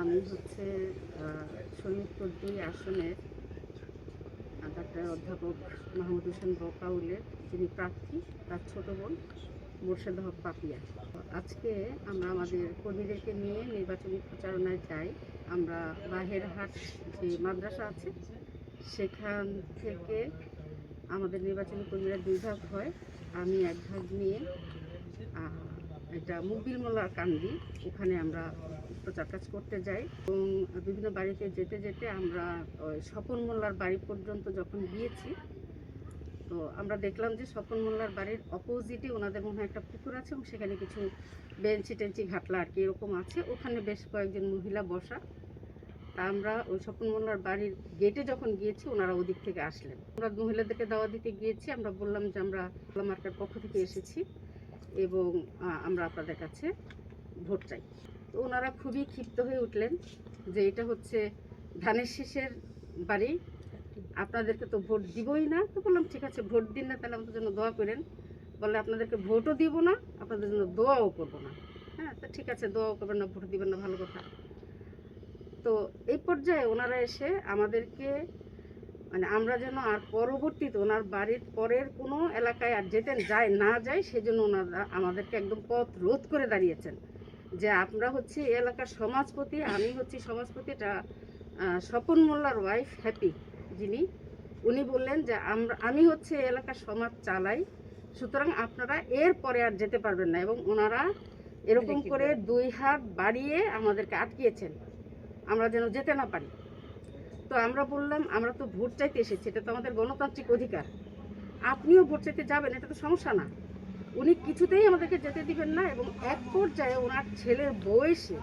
আমি হচ্ছে শরীয়তপুর দুই আসনের ডাক্তার অধ্যাপক মাহমুদ হোসেন বকাউলের যিনি প্রার্থী, তার ছোট বোন মোর্শেদ হক পাপিয়া। আজকে আমরা আমাদের কর্মীদেরকে নিয়ে নির্বাচনী প্রচারণায় যাই। আমরা বাহেরহাট যে মাদ্রাসা আছে, সেখান থেকে আমাদের নির্বাচনী কর্মীরা দুই ভাগ হয়। আমি এক ভাগ নিয়ে এটা মুবিল মোল্লার কান্দি, ওখানে আমরা প্রচার কাজ করতে যাই। এবং বিভিন্ন বাড়িতে যেতে যেতে আমরা স্বপন মোল্লার বাড়ি পর্যন্ত যখন গিয়েছি, তো আমরা দেখলাম যে স্বপন মোল্লার বাড়ির অপোজিটে ওনাদের মনে হয় একটা পুকুর আছে, এবং সেখানে কিছু বেঞ্চি টেঞ্চি ঘাটলা আর কি এরকম আছে। ওখানে বেশ কয়েকজন মহিলা বসা। তা আমরা ওই স্বপন মোল্লার বাড়ির গেটে যখন গিয়েছি, ওনারা ওদিক থেকে আসলেন। আমরা মহিলাদেরকে দাওয়া দিতে গিয়েছি। আমরা বললাম যে আমরা মার্কের পক্ষ থেকে এসেছি। এবং আমরা আপনাদের কাছে ভোট চাই। তো ওনারা খুবই ক্ষিপ্ত হয়ে উঠলেন যে এটা হচ্ছে ধানের শীষের বাড়ি। আপনাদেরকে তো ভোট দিবই না। তো বললাম, ঠিক আছে, ভোট দিন না, তাহলে আমাদের জন্য দোয়া করেন। বলে আপনাদেরকে ভোটও দিব না, আপনাদের জন্য দোয়াও করব না। হ্যাঁ তো ঠিক আছে, দোয়াও করবেন না, ভোট দিবেন না, ভালো কথা। তো এই পর্যায়ে ওনারা এসে আমাদেরকে মানে আমরা যেন আর পরবর্তীতে ওনার বাড়ির পরের কোনো এলাকায় আর যেতে যায় না যায় সেজন্য ওনারা আমাদেরকে একদম পথ রোধ করে দাঁড়িয়েছেন। যে আমরা হচ্ছে এই এলাকার সমাজপতি আমি হচ্ছি সমাজপতি এটা স্বপন মোল্লার ওয়াইফ হ্যাপি যিনি। উনি বললেন যে আমরা আমি হচ্ছে এলাকার সমাজ চালাই সুতরাং আপনারা এর পরে আর যেতে পারবেন না এবং ওনারা এরকম করে দুই হাত বাড়িয়ে আমাদেরকে আটকিয়েছেন। আমরা যেন যেতে না পারি। তো আমরা বললাম, আমরা তো ভোট চাইতে এসেছি, এটা তো আমাদের গণতান্ত্রিক অধিকার। আপনিও ভোট চাইতে যাবেন, এটা তো সমস্যা না। উনি কিছুতেই আমাদেরকে যেতে দিবেন না এবং এক পর্যায়ে ওনার ছেলের বয়সে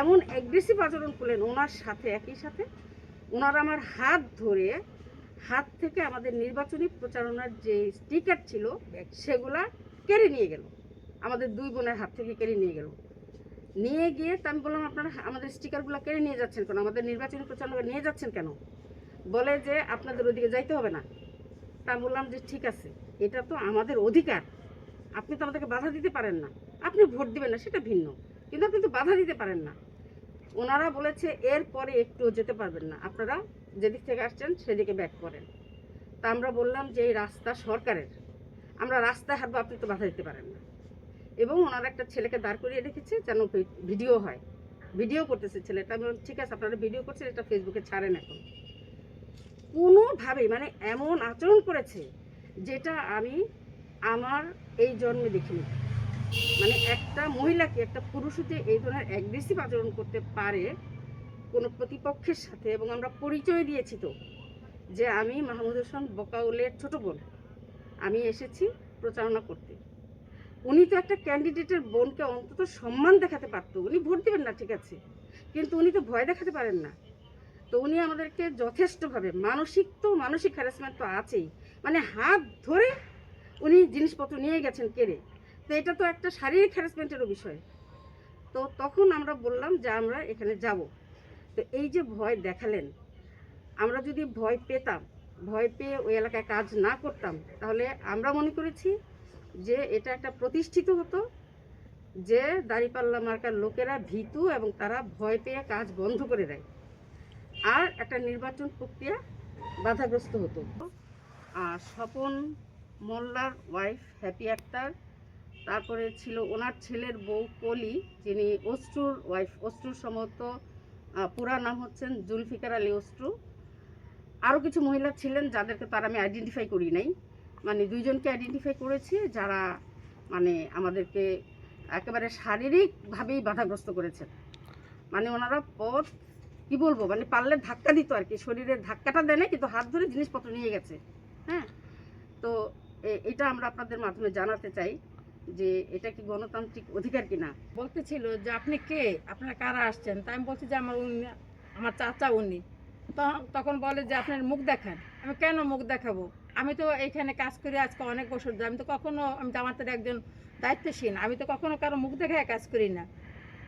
এমন অ্যাগ্রেসিভ আচরণ করলেন, ওনার সাথে, একই সাথে। ওনার আমার হাত ধরে, হাত থেকে আমাদের নির্বাচনী প্রচারণার যে স্টিকার ছিল, সেগুলা কেড়ে নিয়ে গেল। আমাদের দুই বোনের হাত থেকে কেড়ে নিয়ে গেল। নিয়ে গিয়ে তা আমি বললাম, আপনারা আমাদের স্টিকারগুলো কেড়ে নিয়ে যাচ্ছেন কেন? আমাদের নির্বাচনী প্রচারণা নিয়ে যাচ্ছেন কেন? বলে যে, আপনাদের ওদিকে যাইতে হবে না। তা বললাম যে, ঠিক আছে, এটা তো আমাদের অধিকার। আপনি তো আমাদেরকে বাধা দিতে পারেন না। আপনি ভোট দিবেন না, সেটা ভিন্ন। কিন্তু আপনি তো বাধা দিতে পারেন না। ওনারা বলেছে, এরপরে একটু যেতে পারবেন না। আপনারা যেদিক থেকে আসছেন, সেদিকে ব্যাক করেন। তা আমরা বললাম যে, এই রাস্তা সরকারের। আমরা রাস্তায় হাঁটবো, আপনি তো বাধা দিতে পারেন না। এবং ওনারা একটা ছেলেকে দাঁড় করিয়ে রেখেছে যেন ভিডিও হয়। ভিডিও করতেছে ছেলেটা। আমি ঠিক আছে, আপনারা ভিডিও করছেন, এটা ফেসবুকে ছাড়েন এখন। কোনোভাবেই মানে এমন আচরণ করেছে যেটা আমি আমার এই জন্মে দেখিনি। মানে একটা মহিলাকে একটা পুরুষ যে এই ধরনের অ্যাগ্রেসিভ আচরণ করতে পারে কোনো প্রতিপক্ষের সাথে? এবং আমরা পরিচয় দিয়েছি তো যে আমি মাহমুদ হোসেন বকাউলের ছোট বোন। আমি এসেছি প্রচারণা করতে। উনি তো একটা ক্যান্ডিডেটের বোনকে অন্তত সম্মান দেখাতে পারতো। উনি ভোট দেবেন না, ঠিক আছে। কিন্তু উনি তো ভয় দেখাতে পারেন না। তো উনি আমাদেরকে যথেষ্টভাবে মানসিক তো, মানসিক হ্যারাসমেন্ট তো আছেই। মানে হাত ধরে উনি জিনিসপত্র নিয়ে গেছেন কেড়ে। তো এটা তো একটা শারীরিক হ্যারাসমেন্টেরও বিষয়। তো তখন আমরা বললাম যে আমরা এখানে যাব। তো এই যে ভয় দেখালেন, আমরা যদি ভয় পেতাম, ভয় পেয়ে ওই এলাকায় কাজ না করতাম, তাহলে আমরা মনে করেছি যে এটা একটা প্রতিষ্ঠিত হতো, যে দাঁড়িপাল্লা মার্কার লোকেরা ভীতু এবং তারা ভয় পেয়ে কাজ বন্ধ করে দেয়। আর একটা নির্বাচন প্রক্রিয়া বাধাগ্রস্ত হতো। আর স্বপন মোল্লার ওয়াইফ হ্যাপি আক্তার তারপরে ছিল ওনার ছেলের বউ কলি, যিনি অস্ট্রুর ওয়াইফ অস্ট্রুর সম্ভবত পুরা নাম হচ্ছেন জুলফিকার আলী অস্ট্রু আরও কিছু মহিলা ছিলেন যাদেরকে তার আমি আইডেন্টিফাই করি নাই। মানে দুইজনকে আইডেন্টিফাই করেছি যারা মানে আমাদেরকে একেবারে শারীরিকভাবেই বাধাগ্রস্ত করেছেন। মানে ওনারা পথ, কি বলব মানে পারলে ধাক্কা দিত আর কি, শরীরের ধাক্কাটা দেয় কিন্তু হাত ধরে জিনিসপত্র নিয়ে গেছে। হ্যাঁ? তো এটা আমরা আপনাদের মাধ্যমে জানাতে চাই যে এটা কি গণতান্ত্রিক অধিকার কিনা। বলতেছিল যে আপনি কে? আপনারা কারা আসছেন? তাই আমি বলছি যে আমার উনি, আমার চাচা উনি। তখন বলে যে আপনার মুখ দেখান। আমি কেন মুখ দেখাবো? আমি তো এইখানে কাজ করি আজকে অনেক বছর আমি তো কখনো, আমি জামাতের একজন দায়িত্বশীল। আমি তো কখনো কারও মুখ দেখায় কাজ করি না।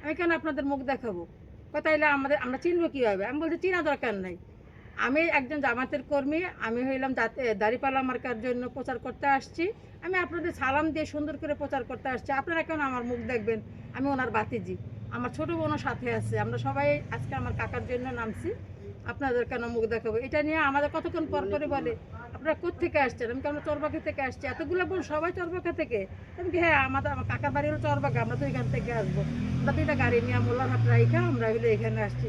আমি কেন আপনাদের মুখ দেখাবো? কোথাইলে আমাদের, আমরা চিনবো কীভাবে? আমি বলছি, চিনা দরকার নাই। আমি একজন জামাতের কর্মী, আমি হইলাম যাতে দাড়িপাল্লা মার্কার জন্য প্রচার করতে আসছি। আমি আপনাদের সালাম দিয়ে সুন্দর করে প্রচার করতে আসছি। আপনারা কেন আমার মুখ দেখবেন? আমি ওনার বাতিজি আমার ছোট বোনও সাথে আছে। আমরা সবাই আজকে আমার কাকার জন্য নামছি। আপনাদের কেন মুখ দেখাবো? এটা নিয়ে আমাদের কতক্ষণ পর করে বলে? আপনারা কোথেকে আসছেন আমি কি আমরা চরবাকি থেকে আসছি? এতগুলো বোন সবাই চরবাকা থেকে? আমি কি হ্যাঁ আমাদের, আমার কাকার বাড়ি হলো চরবাকা আমরা তো এখান থেকে আসব। আমরা দুইটা গাড়ি নিয়ে মোল্লারহাট রাইখা, আমরা হলে এখানে আসছি।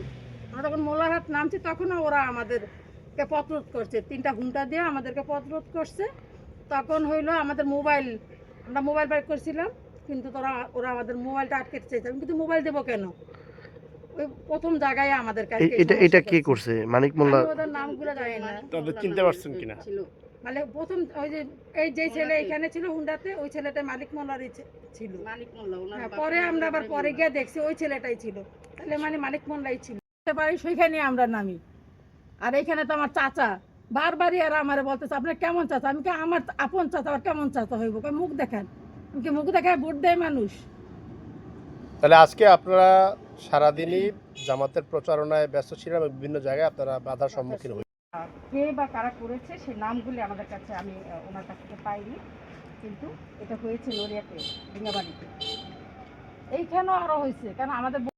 আমরা যখন মোল্লারহাট নামছি, তখনও ওরা আমাদেরকে পথরোধ করছে। তিনটা ঘণ্টা দিয়ে আমাদেরকে পথরোধ করছে। তখন হইল আমাদের মোবাইল, আমরা মোবাইল বাইক করছিলাম, কিন্তু তোরা, ওরা আমাদের মোবাইলটা আটকে চাইছে। আমি কিন্তু মোবাইল দেবো কেন? প্রথম জায়গায় আমাদের কাছে এটা এটা কে করছে? মানিক মোল্লা ওদের নামগুলো জানি না। তবে চিনতে পারছেন কিনা? মানে প্রথম ওই যে এই যে ছেলে এখানে ছিল হুন্ডাতে ওই ছেলেটা মালিক মোল্লারই ছিল। মালিক মোল্লা ওনার হ্যাঁ, পরে আমরা আবার পরে গিয়ে দেখছি ওই ছেলেটাই ছিল। তাহলে মানে মালিক মোল্লাই ছিল। বাড়ি সেইখানে আমরা নামি। আর এইখানে তো আমার চাচা। বারবারই আর আমার বলতেছে আপনার কেমন চাচা? আমি কি আমার আপন চাচা আর কেমন চাচা হইব? কই মুখ দেখান। আমি কি মুখ দেখায় ভোট দেয় মানুষ। তাহলে আজকে আপনারা সারাদিনই জামাতের প্রচারণায় ব্যস্ত ছিলেন এবং বিভিন্ন জায়গায় আপনারা বাধার সম্মুখীন হয়েছেন। কে বা কারা করেছে সেই নামগুলি আমাদের কাছে আমি ওনার কাছ থেকে পাইনি, কিন্তু এটা হয়েছে নড়িয়াতে, ডিঙ্গাবাড়িতে। এইখানেও আরও হয়েছে কারণ আমাদের